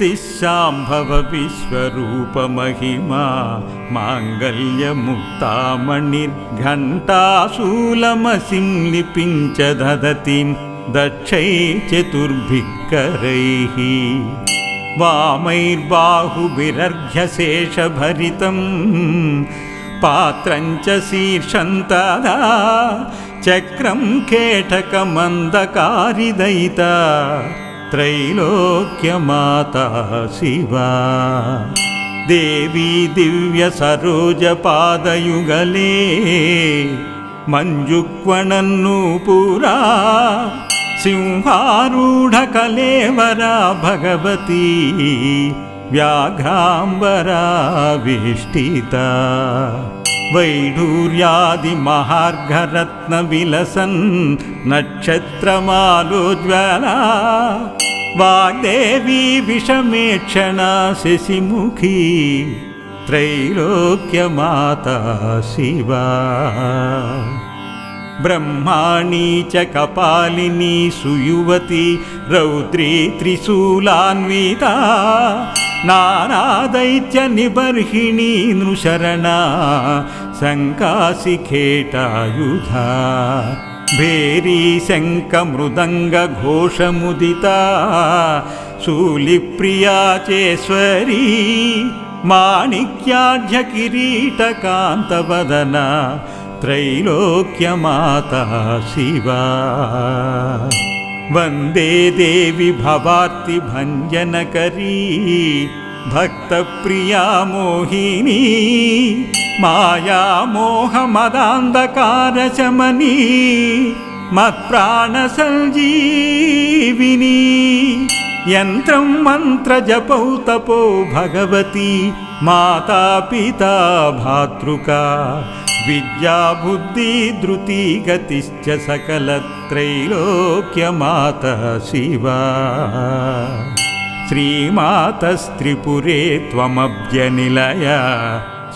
शक्तिः शाम्भव विश्वरूपमहिमा माङ्गल्यमुक्तामणिर्घण्टाशूलमसिं लिपिञ्च ददतीं दक्षै चतुर्भिः करैः वामैर्बाहुभिरर्घ्यशेषभरितम् पात्रं च शीर्षं तदा चक्रं केटकमन्दकारिदयिता त्रैलोक्यमाता शिवा। देवी दिव्यसरोजपादयुगले मञ्जुक्वणन्नूपुरा सिंहारूढकलेवरा भगवती व्याघ्राम्बरा विष्टिता वैढूर्यादिमहार्घरत्नविलसन् नक्षत्रमालोज्वला वाग्देवी विषमेक्षणा शशिमुखी त्रैलोक्यमाता शिवा। ब्रह्माणी च कपालिनी सुयुवती रौद्री त्रिशूलान्विता नानादैत्यनिबर्हिणी नृशरणा शङ्काशिखेटायुधा भेरी शङ्खमृदङ्गघोषमुदिता। शूलिप्रिया चेश्वरी माणिक्याढ्यकिरीटकान्तवदना त्रैलोक्यमाता शिवा। वन्दे देवि भवार्तिभञ्जनकरी भक्तप्रिया मोहिनी माया मोहमदान्धकारशमनी मत्प्राणसञ्जीविनी यन्त्रं मन्त्रजपौ तपो भगवती माता पिता भातृका विद्या बुद्धि धृति गतिश्च सकलत्रैलोक्यमातः शिवा श्रीमातस्त्रिपुरे त्वमब्जनिलय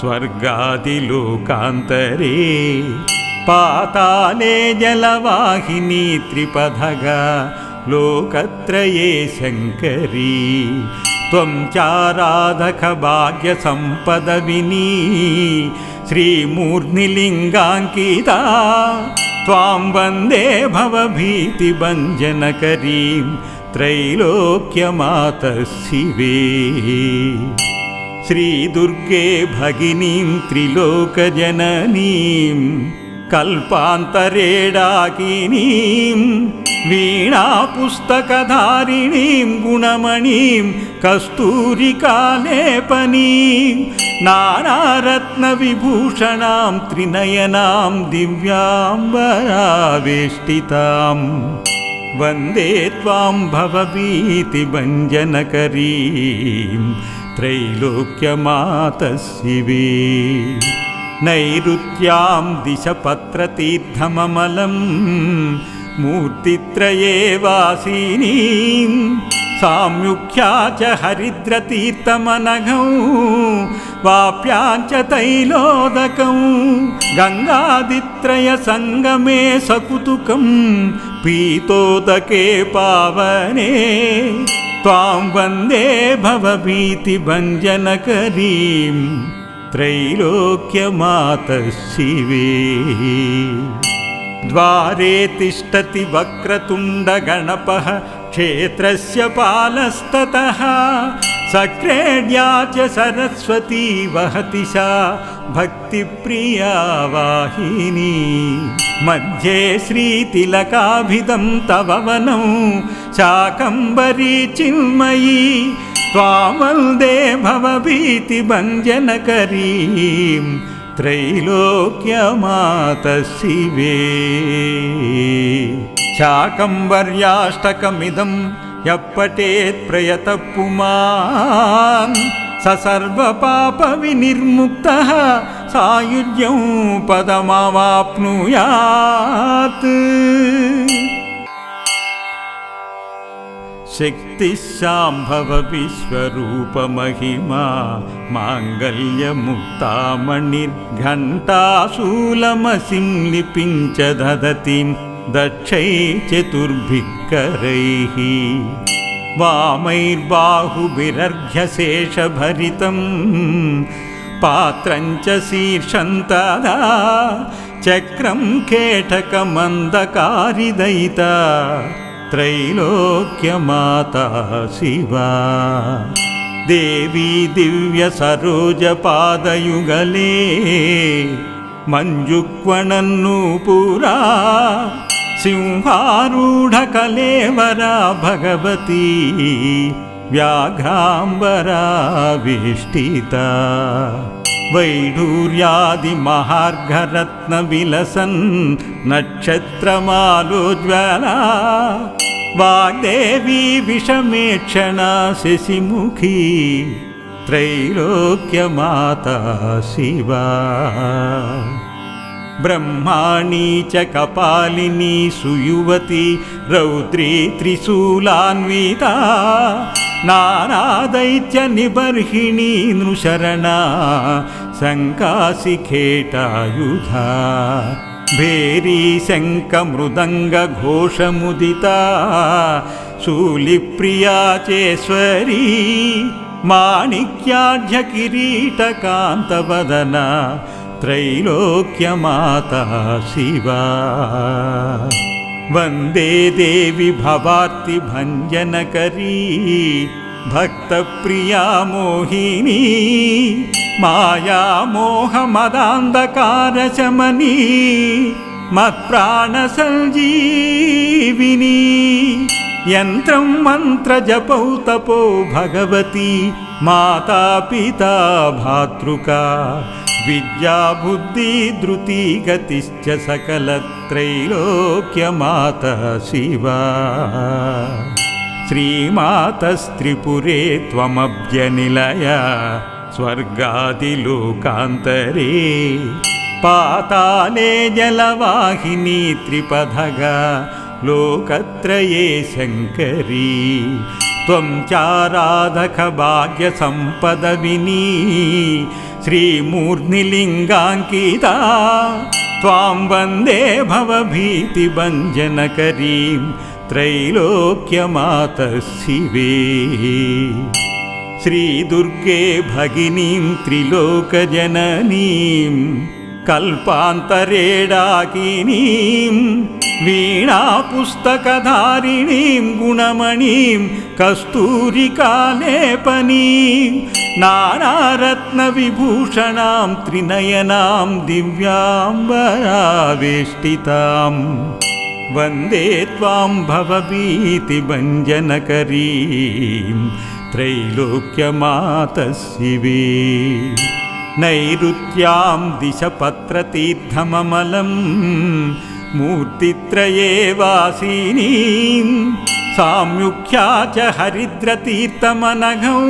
स्वर्गादिलोकान्तरे पाताले जलवाहिनी त्रिपथगा लोकत्रये शङ्करी। त्वं चाराधकभाग्यसम्पदविनी श्रीमूर्ध्निलिङ्गाङ्किता। त्वां वन्दे भवभीतिभञ्जनकरीं त्रैलोक्यमातः शिवे श्रीदुर्गे भगिनीं त्रिलोकजननीं कल्पान्तरेडाकिनीं वीणापुस्तकधारिणीं गुणमणिं कस्तूरिकालेपनीं नानारत्नविभूषणां त्रिनयनां दिव्याम्बरावेष्टितां वन्दे त्वां भवभीतिभञ्जनकरीं त्रैलोक्यमातः शिवे नैऋत्यां दिशपत्रतीर्थममलं मूर्तित्रये वासिनीं साम्युख्या च हरिद्रतीर्थमनघौ वाप्यां च तैलोदकं गङ्गादित्रयसङ्गमे सकुतुकं पीतोदके पावने त्वां वन्दे भवभीतिभञ्जनकरीं त्रैलोक्यमातः शिवे द्वारे तिष्ठति वक्रतुण्डगणपः क्षेत्रस्य पालस्ततः सक्रेड्या च सरस्वती वहति सा भक्तिप्रिया वाहिनी। मध्ये श्रीतिलकाभिदं तव वनौ शाकम्बरी चिन्मयी त्वां वन्दे भवभीतिभञ्जनकरीं त्रैलोक्यमातः शिवे शाकम्बर्याष्टकमिदं यः पठेत् प्रयतः पुमान् स सर्वपापविनिर्मुक्तः सायुज्यं पदमवाप्नुयात्। शक्तिः शाम्भव विश्वरूपमहिमा माङ्गल्यमुक्तामणिर्घण्टाशूलमसिं लिपिञ्च ददतीं दक्षै चतुर्भिः करैः वामैर्बाहुभिरर्घ्यशेषभरितं पात्रं च शीर्षं तदा चक्रं केटकमन्दकारिदयिता त्रैलोक्यमाता शिवा। देवी दिव्यसरोजपादयुगले। मञ्जुक्वणन्नूपुरा सिंहारूढकलेवरा भगवती व्याघ्राम्बराविष्टिता वैढूर्यादिमहार्घरत्नविलसन् नक्षत्रमालोज्वला वाग्देवी विषमेक्षणा शशिमुखी त्रैलोक्यमाता शिवा ब्रह्माणी च कपालिनी सुयुवती रौद्री त्रिशूलान्विता नानादैत्यनिबर्हिणी नृशरणा शङ्काशिखेटायुधा भेरी शङ्खमृदङ्गघोषमुदिता शूलिप्रिया चेश्वरी माणिक्याढ्यकिरीटकान्तवदना त्रैलोक्यमाता शिवा। वन्दे देवि भवार्तिभञ्जनकरी भक्तप्रिया मोहिनी माया मोहमदान्धकारशमनी मत्प्राणसञ्जीविनी यन्त्रं मन्त्रजपौ तपो भगवती माता पिता भातृका विद्या बुद्धि धृति गतिश्च सकलत्रैलोक्यमातः शिवा श्रीमातस्त्रिपुरे त्वमब्जनिलय स्वर्गादिलोकान्तरे पाताले जलवाहिनी त्रिपथगा लोकत्रये शङ्करी त्वं चाराधकभाग्यसम्पदविनी श्रीमूर्ध्निलिङ्गाङ्किता त्वां वन्दे भवभीतिभञ्जनकरीं त्रैलोक्यमातः शिवे श्रीदुर्गे भगिनीं त्रिलोकजननीं कल्पान्तरेडाकिनीं वीणापुस्तकधारिणीं गुणमणिं कस्तूरिकालेपनीं नानारत्नविभूषणां त्रिनयनां दिव्याम्बरावेष्टिताम्। वन्दे त्वां भवभीतिभञ्जनकरीं त्रैलोक्यमातः शिवे नैऋत्यां दिशपत्रतीर्थममलं मूर्तित्रये वासिनीं साम्युख्या च हरिद्रतीर्थमनघौ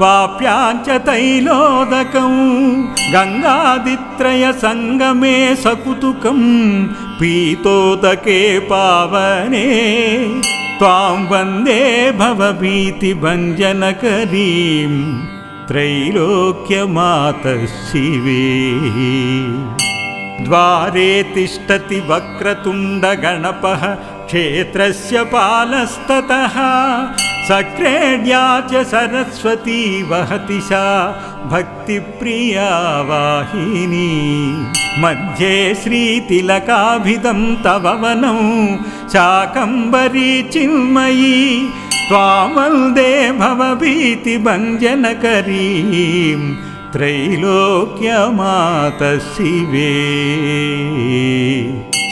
वाप्यां च तैलोदकं गङ्गादित्रयसङ्गमे सकुतुकं पीतोदके पावने त्वां वन्दे भवभीतिभञ्जनकरीं त्रैलोक्यमातः शिवे द्वारे तिष्ठति वक्रतुण्डगणपः क्षेत्रस्य पालस्ततः सक्रेड्या च सरस्वती वहति सा भक्तिप्रिया वाहिनी मध्ये श्रीतिलकाभिदं तव वनं शाकम्बरी चिन्मयी त्वां वन्दे भवभीतिभञ्जनकरीं त्रैलोक्यमातः शिवे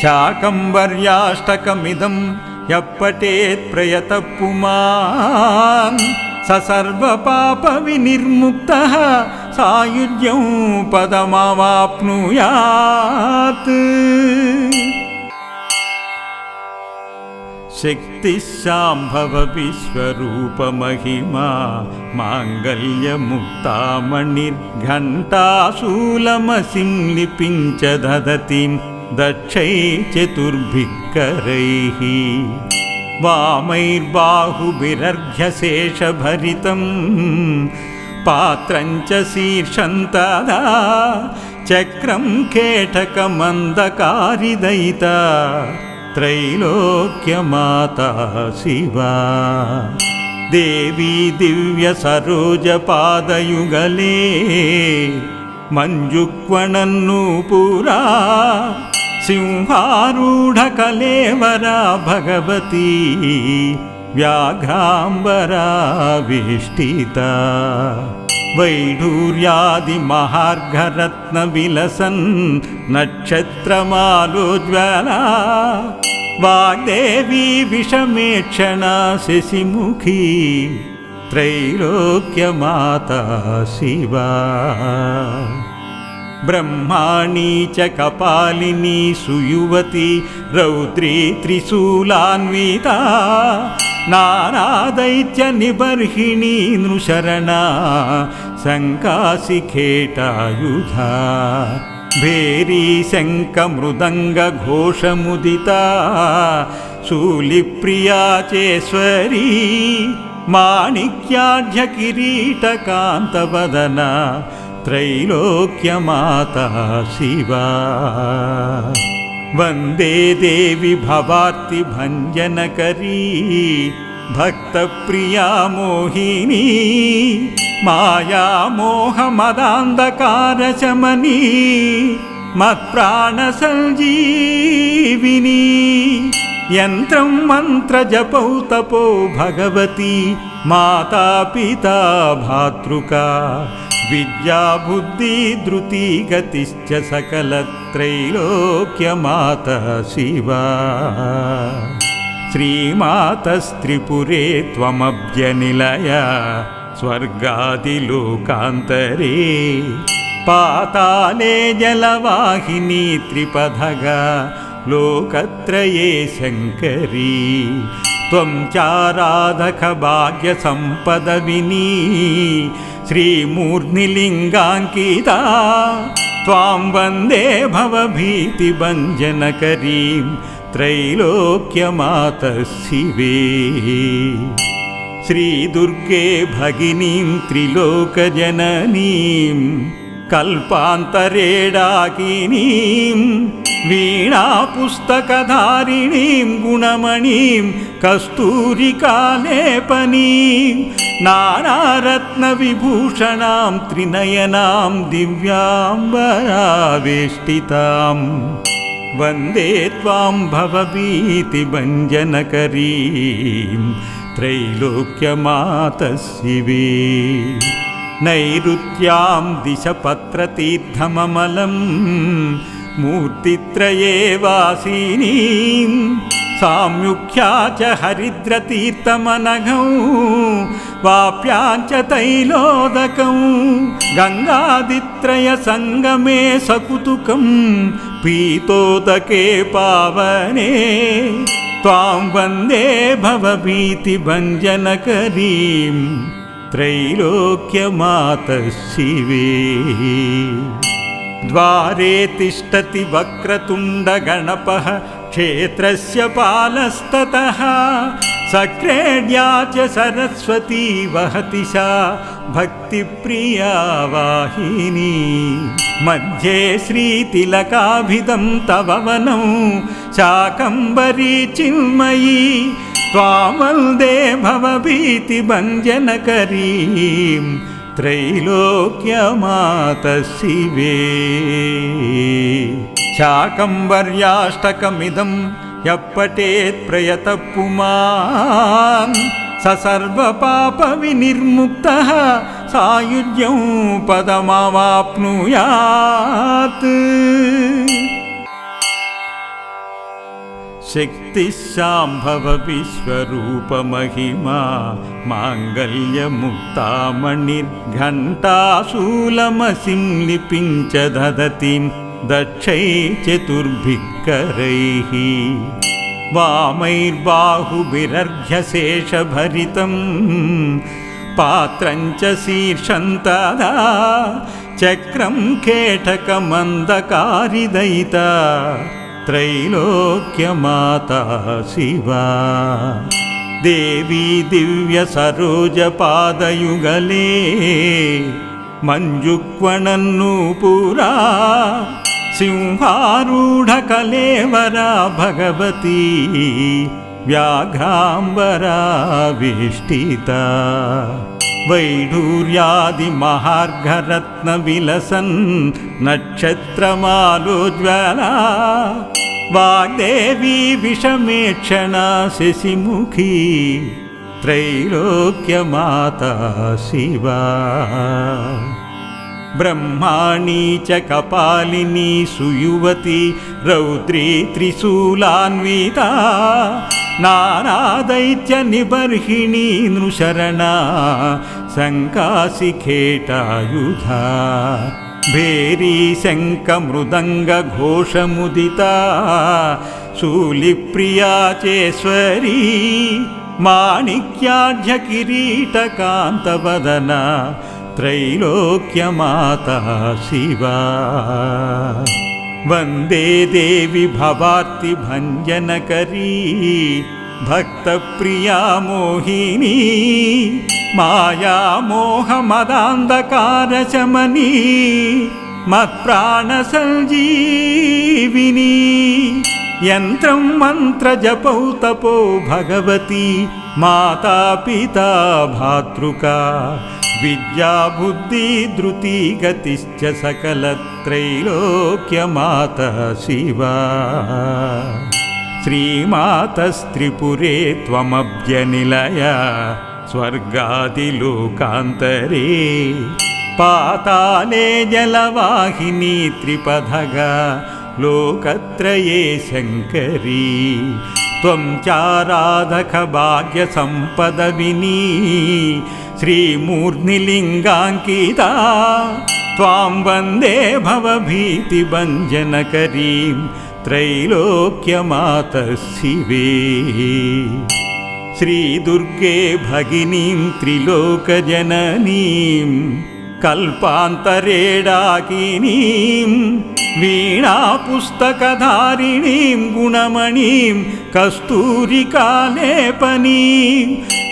शाकम्बर्याष्टकमिदं यः पठेत् प्रयतः पुमान् स सर्वपापविनिर्मुक्तः सायुज्यं पदमावाप्नुयात् शक्तिशाम्भव विश्वरूपमहिमा माङ्गल्यमुक्तामणिर्घण्टाशूलमसिं लिपिञ्च ददतीं दक्षै चतुर्भिक्करैः वामैर्बाहुभिरर्घ्यशेषभरितं पात्रं च शीर्षं तदा चक्रं केटकमन्दकारिदयिता त्रैलोक्यमाता शिवा देवी दिव्यसरोजपादयुगले मञ्जुक्वणन्नूपुरा सिंहारूढकलेवरा भगवती व्याघ्राम्बरा विष्टिता वैढूर्यादिमहार्घरत्नविलसन् नक्षत्रमालोज्वला वाग्देवी विषमेक्षणा शशिमुखी त्रैलोक्यमाता शिवा। ब्रह्माणी च कपालिनी सुयुवती रौद्री त्रिशूलान्विता नानादैत्यनिबर्हिणी नृशरणा सङ्कासिखेटायुधा भेरी शङ्खमृदङ्गघोषमुदिता शूलिप्रिया चेश्वरी माणिक्याढ्यकिरीटकान्तवदना त्रैलोक्यमाता शिवा वन्दे देवि भवार्तिभञ्जनकरी भक्तप्रिया मोहिनी माया मोहमदान्धकारशमनी मत्प्राणसञ्जीविनी यन्त्रं मन्त्रजपौ तपो भगवती माता पिता भातृका विद्या बुद्धि धृति गतिश्च सकलत्रैलोक्यमातः शिवा श्रीमातस्त्रिपुरे त्वमब्जनिलय स्वर्गादिलोकान्तरे पाताले जलवाहिनी त्रिपथगा लोकत्रये शङ्करी त्वं चाराधकभाग्यसम्पदविनी श्रीमूर्ध्निलिङ्गाङ्किता त्वां वन्दे भवभीतिभञ्जनकरीं त्रैलोक्यमातः शिवे श्रीदुर्गे भगिनीं त्रिलोकजननीं कल्पान्तरेडाकिनीं वीणापुस्तकधारिणीं गुणमणिं कस्तूरिकालेपनीं नानारत्नविभूषणां त्रिनयनां दिव्याम्बरावेष्टिताम् वन्दे त्वां भवभीतिभञ्जनकरीं त्रैलोक्यमातः शिवे नैऋत्यां दिशपत्रतीर्थममलं मूर्तित्रये वासिनीं साम्युख्या च हरिद्रतीर्थमनघौ वाप्यां च तैलोदकं गङ्गादित्रयसङ्गमे सकुतुकं पीतोदके पावने त्वां वन्दे भवभीतिभञ्जनकरीं त्रैलोक्यमातः शिवे द्वारे तिष्ठति वक्रतुण्डगणपः क्षेत्रस्य पालस्ततः। सक्रेड्या च सरस्वती वहति सा भक्तिप्रिया वाहिनी। मध्ये श्रीतिलकाभिदं तव वनं। शाकम्बरी चिन्मयी। त्वां वन्दे भवभीतिभञ्जनकरीं त्रैलोक्यमातः शिवे शाकम्बर्याष्टकमिदं यः पठेत् प्रयतः पुमान् स सर्वपापविनिर्मुक्तः सायुज्यं पदमावाप्नुयात् शक्तिशाम्भव विश्वरूपमहिमा माङ्गल्यमुक्तामणिर्घण्टाशूलमसिं लिपिञ्च दधतीं दक्षै चतुर्भिः करैः वामैर्बाहुभिरर्घ्यशेषभरितं पात्रं च शीर्षं तदा चक्रं केटकमन्दकारिदयिता त्रैलोक्यमाता शिवा देवी दिव्यसरोजपादयुगले मञ्जुक्वणन्नूपुरा सिंहारूढकलेवरा भगवती व्याघ्राम्बरा विष्टिता वैढूर्यादिमहार्घरत्नविलसन् नक्षत्रमालोज्वला वाग्देवी विषमेक्षणा शशिमुखी त्रैलोक्यमाता शिवा ब्रह्माणी च कपालिनी सुयुवती रौद्री त्रिशूलान्विता नानादैत्यनिबर्हिणी नृशरणा सङ्कासिखेटायुधा भेरी शङ्खमृदङ्गघोषमुदिता शूलिप्रिया चेश्वरी माणिक्याढ्यकिरीटकान्तवदना त्रैलोक्यमाता शिवा। वन्दे देवि भवार्तिभञ्जनकरी भक्तप्रिया मोहिनी माया मोहमदान्धकारशमनी मत्प्राणसञ्जीविनी। यन्त्रं मन्त्रजपौ तपो भगवती माता पिता भातृका विद्या बुद्धि धृति गतिश्च सकलत्रैलोक्यमातः शिवा श्रीमातस्त्रिपुरे त्वमब्जनिलय स्वर्गादिलोकान्तरे पाताले जलवाहिनी त्रिपथगा लोकत्रये शङ्करी त्वं चाराधकभाग्यसम्पदविनी श्रीमूर्ध्निलिङ्गाङ्किता त्वां वन्दे भवभीतिभञ्जनकरीं त्रैलोक्यमातः शिवे श्रीदुर्गे भगिनीं त्रिलोकजननीं कल्पान्तरेडाकिनीं वीणापुस्तकधारिणीं गुणमणिं कस्तूरिकालेपनीं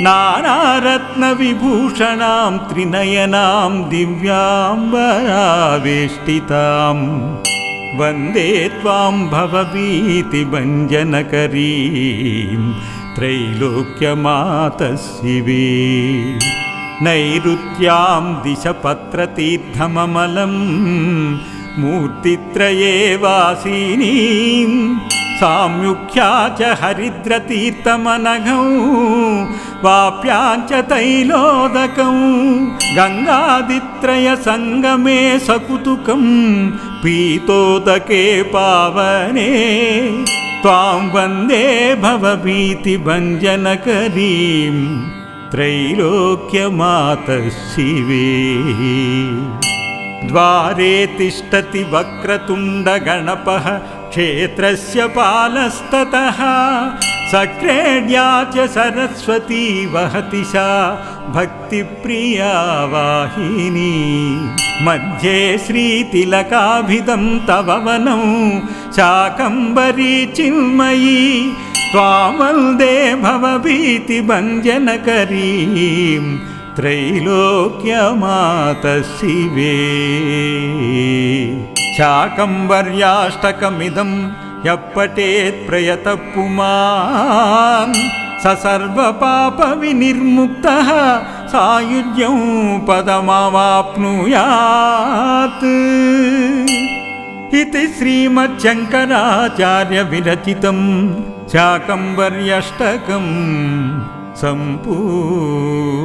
नानारत्नविभूषणां त्रिनयनां दिव्याम्बरावेष्टिताम् वन्दे त्वां भवभीतिभञ्जनकरीं त्रैलोक्यमातः शिवे नैऋत्यां दिशपत्रतीर्थममलं मूर्तित्रये वासिनीं साम्युख्या च हरिद्रतीर्थमनघौ वाप्याञ्च तैलोदकं गङ्गादित्रयसङ्गमे सकुतुकं पीतोदके पावने त्वां वन्दे भवभीतिभञ्जनकरीं त्रैलोक्यमातः शिवे द्वारे तिष्ठति वक्रतुण्डगणपः क्षेत्रस्य पालस्ततः। सक्रेड्या च सरस्वती वहति सा भक्तिप्रिया वाहिनी। मध्ये श्रीतिलकाभिदं तव वनं। शाकम्बरी चिन्मयी त्वां वन्दे भवभीतिभञ्जनकरीं त्रैलोक्यमातः शिवे शाकम्बर्याष्टकमिदं यः पठेत् प्रयतः पुमान् स सर्वपापविनिर्मुक्तः सायुज्यं पदमावाप्नुयात्। इति श्रीमच्छङ्कराचार्यविरचितं शाकम्बर्यष्टकं सम्पूर्णम्